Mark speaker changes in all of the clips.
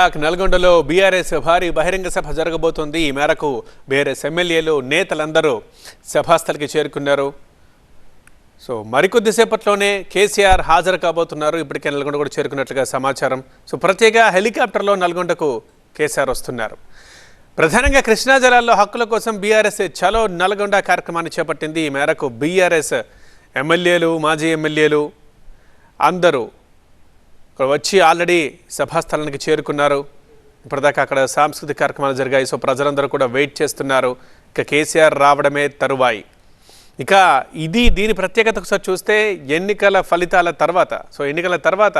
Speaker 1: నల్గొండలో బీఆర్ఎస్ భారీ బహిరంగ సభ జరగబోతోంది. ఈ మేరకు బీఆర్ఎస్ ఎమ్మెల్యేలు నేతలందరూ సభాస్థలికి చేరుకున్నారు. సో మరికొద్దిసేపట్లోనే కేసీఆర్ హాజరు కాబోతున్నారు. ఇప్పటికే నల్గొండ కూడా చేరుకున్నట్లుగా సమాచారం. సో ప్రత్యేక హెలికాప్టర్లో నల్గొండకు కేసీఆర్ వస్తున్నారు. ప్రధానంగా కృష్ణా జలాల్లో హక్కుల కోసం బీఆర్ఎస్ చలో నల్గొండ కార్యక్రమాన్ని చేపట్టింది. ఈ మేరకు బీఆర్ఎస్ ఎమ్మెల్యేలు మాజీ ఎమ్మెల్యేలు అందరూ ఇక్కడ వచ్చి ఆల్రెడీ సభాస్థలానికి చేరుకున్నారు. ఇప్పటిదాకా అక్కడ సాంస్కృతిక కార్యక్రమాలు జరిగాయి. సో ప్రజలందరూ కూడా వెయిట్ చేస్తున్నారు. ఇక కేసీఆర్ రావడమే తరువాయి. ఇక ఇది దీని ప్రత్యేకత ఒకసారి చూస్తే ఎన్నికల ఫలితాల తర్వాత సో ఎన్నికల తర్వాత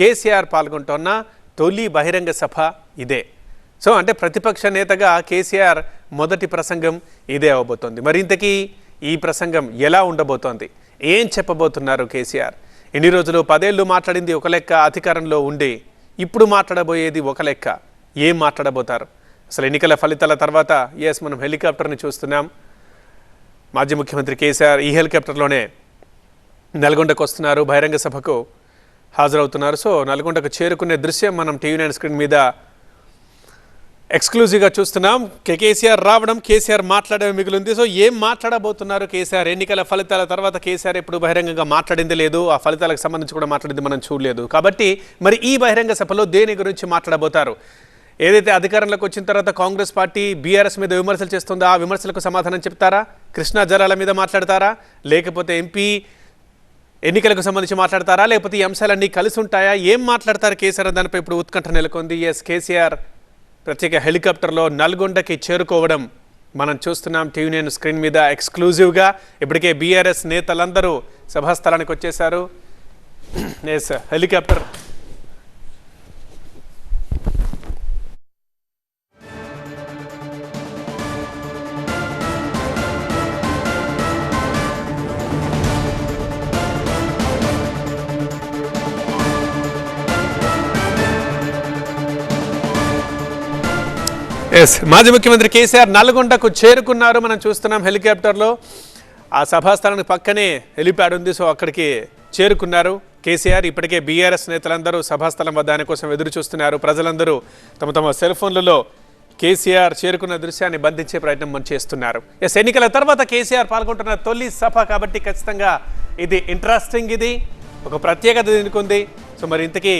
Speaker 1: కేసీఆర్ పాల్గొంటున్న తొలి బహిరంగ సభ ఇదే. సో అంటే ప్రతిపక్ష నేతగా కేసీఆర్ మొదటి ప్రసంగం ఇదే అవబోతోంది. మరి ఇంతకీ ఈ ప్రసంగం ఎలా ఉండబోతోంది? ఏం చెప్పబోతున్నారు కేసీఆర్? ఎన్ని రోజులు పదేళ్ళు మాట్లాడింది ఒక లెక్క అధికారంలో ఉండి ఇప్పుడు మాట్లాడబోయేది ఒక లెక్క. ఏం మాట్లాడబోతారు? అసలు ఎన్నికల ఫలితాల తర్వాత ఎస్ మనం హెలికాప్టర్ని చూస్తున్నాం. మాజీ ముఖ్యమంత్రి కేసీఆర్ ఈ హెలికాప్టర్లోనే నల్గొండకు వస్తున్నారు బహిరంగ సభకు హాజరవుతున్నారు. సో నల్గొండకు చేరుకునే దృశ్యం మనం టీవీ నైన్ స్క్రీన్ మీద ఎక్స్క్లూజివ్గా చూస్తున్నాం. కేసీఆర్ రావడం కేసీఆర్ మాట్లాడడం మిగిలింది. సో ఏం మాట్లాడబోతున్నారు కేసీఆర్? ఎన్నికల ఫలితాల తర్వాత కేసీఆర్ ఎప్పుడు బహిరంగంగా మాట్లాడింది లేదు. ఆ ఫలితాలకు సంబంధించి కూడా మాట్లాడింది మనం చూడలేదు. కాబట్టి మరి ఈ బహిరంగ సభలో దేని గురించి మాట్లాడబోతారు? ఏదైతే అధికారంలోకి వచ్చిన తర్వాత కాంగ్రెస్ పార్టీ బీఆర్ఎస్ మీద విమర్శలు చేస్తుందో? ఆ విమర్శలకు సమాధానం చెప్తారా? కృష్ణా జలాల మీద మాట్లాడతారా? లేకపోతే ఎంపీ ఎన్నికలకు సంబంధించి మాట్లాడతారా? లేకపోతే ఈ అంశాలన్నీ కలిసి ఉంటాయా? ఏం మాట్లాడతారు కేసీఆర్ దానిపై ఇప్పుడు ఉత్కంఠ నెలకొంది. ఎస్ కేసీఆర్ ప్రత్యేక హెలికాప్టర్లో నల్గొండకి చేరుకోవడం మనం చూస్తున్నాం. టీవీ నేను స్క్రీన్ మీద ఎక్స్క్లూజివ్గా ఇప్పటికే బీఆర్ఎస్ నేతలందరూ సభాస్థలానికి వచ్చేశారు. ఎస్ హెలికాప్టర్ ఎస్ మాజీ ముఖ్యమంత్రి కేసీఆర్ నల్గొండకు చేరుకున్నారు. మనం చూస్తున్నాం హెలికాప్టర్లో ఆ సభాస్థలానికి పక్కనే హెలిప్యాడ్ ఉంది. సో అక్కడికి చేరుకున్నారు కేసీఆర్. ఇప్పటికే బీఆర్ఎస్ నేతలందరూ సభాస్థలం వద్ద ఆయన కోసం ఎదురు చూస్తున్నారు. ప్రజలందరూ తమ తమ సెల్ ఫోన్లలో కేసీఆర్ చేరుకున్న దృశ్యాన్ని బంధించే ప్రయత్నం మనం చేస్తున్నారు. ఎస్ ఎన్నికల తర్వాత కేసీఆర్ పాల్గొంటున్న తొలి సభ కాబట్టి ఖచ్చితంగా ఇది ఇంట్రెస్టింగ్ ఇది. ఒక ప్రత్యేకత దీనికి ఉంది. సో మరి ఇంతకీ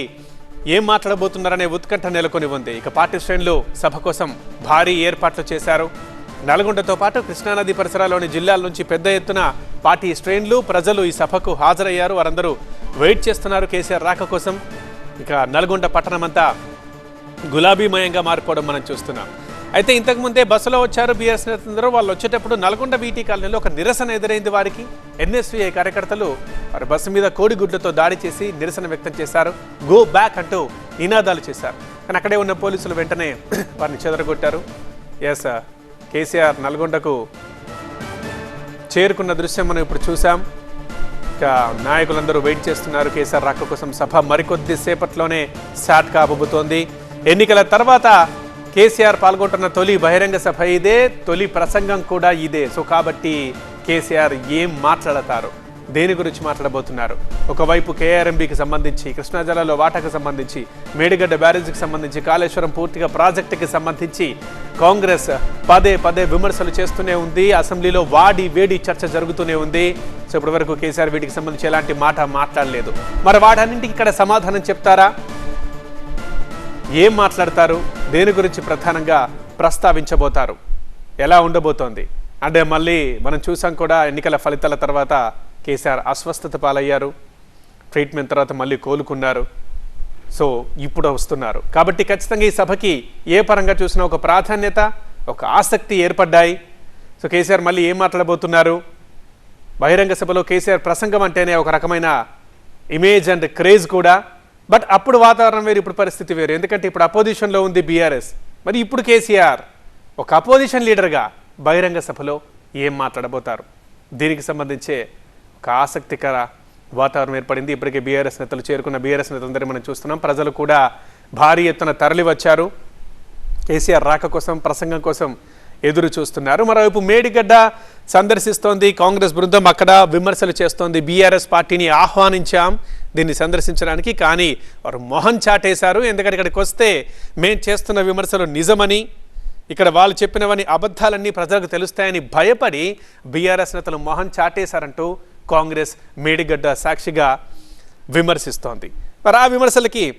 Speaker 1: ఏం మాట్లాడబోతున్నారనే ఉత్కంఠ నెలకొని ఉంది. ఇక పార్టీ శ్రేణులు సభ కోసం భారీ ఏర్పాట్లు చేశారు. నల్గొండతో పాటు కృష్ణానది పరిసరాల్లోని జిల్లాల నుంచి పెద్ద ఎత్తున పార్టీ శ్రేణులు ప్రజలు ఈ సభకు హాజరయ్యారు. వారందరూ వెయిట్ చేస్తున్నారు కేసీఆర్ రాక కోసం. ఇక నల్గొండ పట్టణమంతా గులాబీమయంగా మారిపోవడం మనం చూస్తున్నాం. అయితే ఇంతకుముందే బస్సులో వచ్చారు బీఆర్ఎస్ నేతలందరూ. వాళ్ళు వచ్చేటప్పుడు నల్గొండ బీటీ కాలనీలో ఒక నిరసన ఎదురైంది వారికి. ఎన్ఎస్వీఐ కార్యకర్తలు వారి బస్సు మీద కోడిగుడ్లతో దాడి చేసి నిరసన వ్యక్తం చేశారు. గో బ్యాక్ అంటూ నినాదాలు చేశారు. కానీ అక్కడే ఉన్న పోలీసులు వెంటనే వారిని చెదరగొట్టారు. ఎస్ కేసీఆర్ నల్గొండకు చేరుకున్న దృశ్యం మనం ఇప్పుడు చూసాం ఇక నాయకులందరూ వెయిట్ చేస్తున్నారు. కేసీఆర్ రాక కోసం సభ మరికొద్ది సేపట్లోనే స్టార్ట్ కాబోతోంది ఎన్నికల తర్వాత కేసీఆర్ పాల్గొంటున్న తొలి బహిరంగ సభ ఇదే తొలి ప్రసంగం కూడా ఇదే. సో కాబట్టి కేసీఆర్ ఏం మాట్లాడతారు? దేని గురించి మాట్లాడబోతున్నారు? ఒకవైపు కేఆర్ఎంబికి సంబంధించి కృష్ణా జిల్లాలో వాటాకు సంబంధించి మేడిగడ్డ బ్యారేజ్కి సంబంధించి కాళేశ్వరం పూర్తిగా ప్రాజెక్టుకి సంబంధించి కాంగ్రెస్ పదే పదే విమర్శలు చేస్తూనే ఉంది. అసెంబ్లీలో వాడి వేడి చర్చ జరుగుతూనే ఉంది. సో ఇప్పటివరకు కేసీఆర్ వీటికి సంబంధించి ఎలాంటి మాట మాట్లాడలేదు. మరి వాటన్నింటికి ఇక్కడ సమాధానం చెప్తారా? ఏం మాట్లాడతారు? దేని గురించి ప్రధానంగా ప్రస్తావించబోతారు? ఎలా ఉండబోతోంది? అంటే మళ్ళీ మనం చూసాం కూడా ఎన్నికల ఫలితాల తర్వాత కేసీఆర్ అస్వస్థత పాలయ్యారు. ట్రీట్మెంట్ తర్వాత మళ్ళీ కోలుకున్నారు. సో ఇప్పుడు వస్తున్నారు. కాబట్టి ఖచ్చితంగా ఈ సభకి ఏ పరంగా చూసినా ఒక ప్రాధాన్యత ఒక ఆసక్తి ఏర్పడ్డాయి. సో కేసీఆర్ మళ్ళీ ఏం మాట్లాడబోతున్నారు? బహిరంగ సభలో కేసీఆర్ ప్రసంగం అంటేనే ఒక రకమైన ఇమేజ్ అండ్ క్రేజ్ కూడా. బట్ అప్పుడు వాతావరణం వేరు ఇప్పుడు పరిస్థితి వేరు. ఎందుకంటే ఇప్పుడు అపోజిషన్లో ఉంది బీఆర్ఎస్ మరి ఇప్పుడు కేసీఆర్ ఒక అపోజిషన్ లీడర్గా బహిరంగ సభలో ఏం మాట్లాడబోతారు? దీనికి సంబంధించే ఒక ఆసక్తికర వాతావరణం ఏర్పడింది. ఇప్పటికే బీఆర్ఎస్ నేతలు చేరుకున్న బీఆర్ఎస్ నేతలందరినీ మనం చూస్తున్నాం. ప్రజలు కూడా భారీ ఎత్తున తరలి వచ్చారు. కేసీఆర్ రాక కోసం ప్రసంగం కోసం ఎదురు చూస్తున్నారు. మరోవైపు మేడిగడ్డ సందర్శిస్తోంది కాంగ్రెస్ బృందం. అక్కడ విమర్శలు చేస్తోంది. బీఆర్ఎస్ పార్టీని ఆహ్వానించాం. దీన్ని సందర్శించడానికి. కానీ వారు మొహం చాటేశారు. ఎందుకంటే ఇక్కడికి వస్తే మేం చేస్తున్న విమర్శలు నిజమని ఇక్కడ వాళ్ళు చెప్పినవని అబద్ధాలన్నీ ప్రజలకు తెలుస్తాయని భయపడి బీఆర్ఎస్ నేతలు మొహం చాటేశారంటూ కాంగ్రెస్ మేడిగడ్డ సాక్షిగా విమర్శిస్తోంది. మరి ఆ విమర్శలకి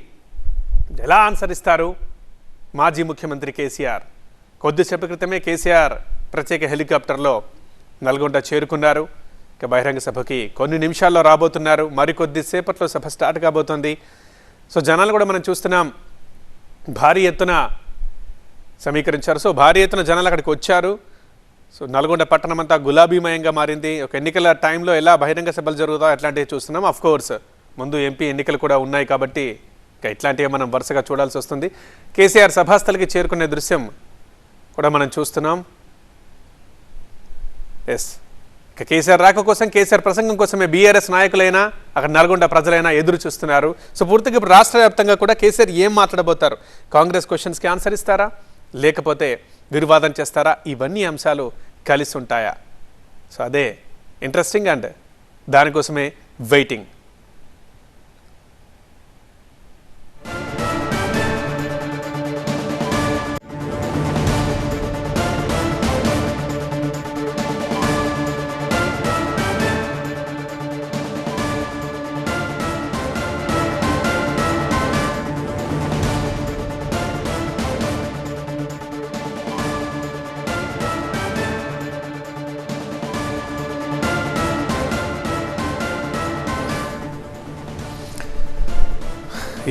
Speaker 1: ఎలా ఆన్సర్ ఇస్తారు? మాజీ ముఖ్యమంత్రి కేసీఆర్. కొద్దిసేపు క్రితమే కేసీఆర్ ప్రత్యేక హెలికాప్టర్లో నల్గొండ చేరుకున్నారు. ఇక బహిరంగ సభకి కొన్ని నిమిషాల్లో రాబోతున్నారు. మరికొద్ది సేపట్లో సభ స్టార్ట్ కాబోతోంది. సో జనాలు కూడా మనం చూస్తున్నాం. భారీ ఎత్తున సమీకరించారు. సో భారీ ఎత్తున జనాలు అక్కడికి వచ్చారు. సో నల్గొండ పట్టణం అంతా గులాబీమయంగా మారింది. ఒక ఎన్నికల టైంలో ఎలా బహిరంగ సభలు జరుగుతాయో అట్లాంటివి చూస్తున్నాం. అఫ్ కోర్స్ ముందు ఎంపీ ఎన్నికలు కూడా ఉన్నాయి కాబట్టి ఇక ఇట్లాంటివి మనం వరుసగా చూడాల్సి వస్తుంది. కేసీఆర్ సభాస్థలికి చేరుకునే దృశ్యం కూడా మనం చూస్తున్నాం. ఎస్ ఇక కేసీఆర్ రాక కోసం కేసీఆర్ ప్రసంగం కోసమే బీఆర్ఎస్ నాయకులైనా అక్కడ నల్గొండ ప్రజలైనా ఎదురు చూస్తున్నారు. సో పూర్తిగా ఇప్పుడు రాష్ట్ర వ్యాప్తంగా కూడా కేసీఆర్ ఏం మాట్లాడబోతారు? కాంగ్రెస్ క్వశ్చన్స్కి ఆన్సర్ ఇస్తారా? లేకపోతే వివాదం చేస్తారా? ఇవన్నీ అంశాలు కలిసి ఉంటాయా? సో అదే ఇంట్రెస్టింగ్ అండ్ దానికోసమే వెయిటింగ్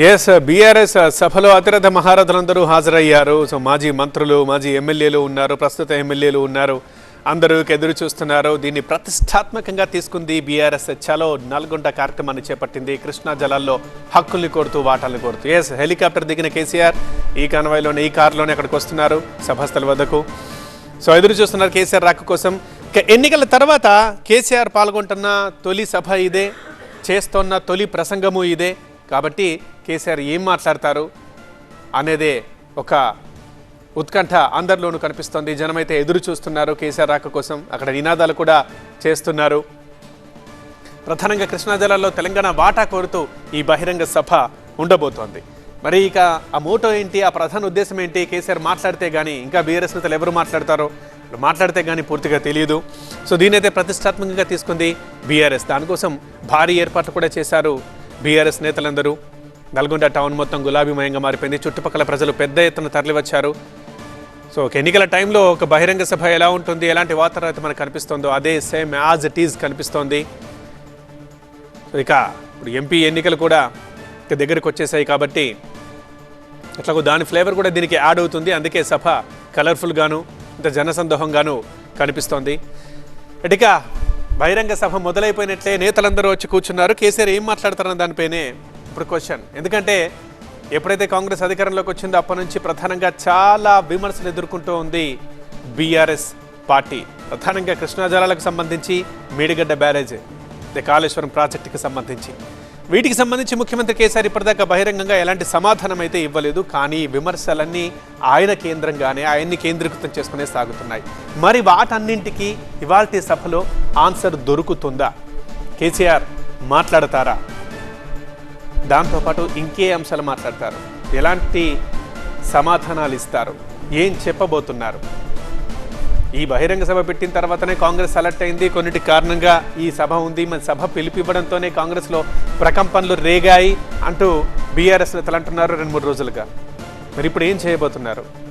Speaker 1: ఎస్ బీఆర్ఎస్ uh, సభలో అతిరథ మహారథులందరూ హాజరయ్యారు. సో మాజీ మంత్రులు మాజీ ఎమ్మెల్యేలు ఉన్నారు ప్రస్తుత ఎమ్మెల్యేలు ఉన్నారు. అందరూ ఎదురు చూస్తున్నారు. దీన్ని ప్రతిష్టాత్మకంగా తీసుకుంది బీఆర్ఎస్ చలో నల్గొండ కార్యక్రమాన్ని చేపట్టింది. కృష్ణా జలాల్లో హక్కుల్ని కోరుతూ వాటాలను కోరుతూ. ఎస్ హెలికాప్టర్ దిగిన కేసీఆర్ ఈ కాన్వాయ్లోనే ఈ కారులోనే అక్కడికి వస్తున్నారు సభాస్థల వద్దకు. సో ఎదురు చూస్తున్నారు కేసీఆర్ రాక కోసం. ఎన్నికల తర్వాత కేసీఆర్ పాల్గొంటున్న తొలి సభ ఇదే. చేస్తున్న తొలి ప్రసంగము ఇదే. కాబట్టి కేసీఆర్ ఏం మాట్లాడతారు అనేదే ఒక ఉత్కంఠ అందరిలోనూ కనిపిస్తోంది. జనమైతే ఎదురు చూస్తున్నారు కేసీఆర్ రాక కోసం. అక్కడ నినాదాలు కూడా చేస్తున్నారు. ప్రధానంగా కృష్ణా జిల్లాలో తెలంగాణ వాటా కోరుతూ ఈ బహిరంగ సభ ఉండబోతోంది. మరి ఇక ఆ మోటో ఏంటి ఆ ప్రధాన ఉద్దేశం ఏంటి కేసీఆర్ మాట్లాడితే కానీ ఇంకా బీఆర్ఎస్ నేతలు ఎవరు మాట్లాడతారో మాట్లాడితే కానీ పూర్తిగా తెలియదు. సో దీనైతే ప్రతిష్టాత్మకంగా తీసుకుంది బీఆర్ఎస్. దానికోసం భారీ ఏర్పాట్లు కూడా చేశారు బీఆర్ఎస్ నేతలందరూ నల్గొండ టౌన్ మొత్తం గులాబీమయంగా మారిపోయింది. చుట్టుపక్కల ప్రజలు పెద్ద ఎత్తున తరలివచ్చారు. సో ఒక ఎన్నికల టైంలో ఒక బహిరంగ సభ ఎలా ఉంటుంది? ఎలాంటి వాతావరణం అయితే మనకు కనిపిస్తుందో అదే సేమ్ యాజ్ ఇట్ ఈజ్ కనిపిస్తోంది. ఇక ఇప్పుడు ఎంపీ ఎన్నికలు కూడా ఇక దగ్గరికి వచ్చేసాయి కాబట్టి అట్లాగో దాని ఫ్లేవర్ కూడా దీనికి యాడ్ అవుతుంది. అందుకే సభ కలర్ఫుల్గాను ఇంత జనసందోహంగాను కనిపిస్తోంది. ఇటుక బహిరంగ సభ మొదలైపోయినట్లే నేతలందరూ వచ్చి కూర్చున్నారు. కేసీఆర్ ఏం మాట్లాడతారన్న దానిపైనే ఇప్పుడు క్వశ్చన్. ఎందుకంటే ఎప్పుడైతే కాంగ్రెస్ అధికారంలోకి వచ్చిందో అప్పటి నుంచి ప్రధానంగా చాలా విమర్శలు ఎదుర్కొంటూ ఉంది బీఆర్ఎస్ పార్టీ. ప్రధానంగా కృష్ణా జలాలకు సంబంధించి మేడిగడ్డ బ్యారేజ్. అదే కాళేశ్వరం ప్రాజెక్టుకి సంబంధించి. వీటికి సంబంధించి ముఖ్యమంత్రి కేసీఆర్ ఇప్పటిదాకా బహిరంగంగా ఎలాంటి సమాధానం అయితే ఇవ్వలేదు. కానీ విమర్శలన్నీ ఆయన కేంద్రంగానే ఆయన్ని కేంద్రీకృతం చేసుకునే సాగుతున్నాయి. మరి వాటన్నింటికి ఇవాళ సభలో ఆన్సర్ దొరుకుతుందా? కేసీఆర్ మాట్లాడతారా? దాంతోపాటు ఇంకే అంశాలు మాట్లాడతారు. ఎలాంటి సమాధానాలు ఇస్తారు? ఏం చెప్పబోతున్నారు? ఈ బహిరంగ సభ పెట్టిన తర్వాతనే కాంగ్రెస్ అలర్ట్ అయింది. కొన్నిటి కారణంగా ఈ సభ ఉంది. మన సభ పిలిపివ్వడంతోనే కాంగ్రెస్లో ప్రకంపనలు రేగాయి అంటూ బీఆర్ఎస్ నేతలు అంటున్నారు. రెండు మూడు రోజులుగా. మరి ఇప్పుడు ఏం చేయబోతున్నారు?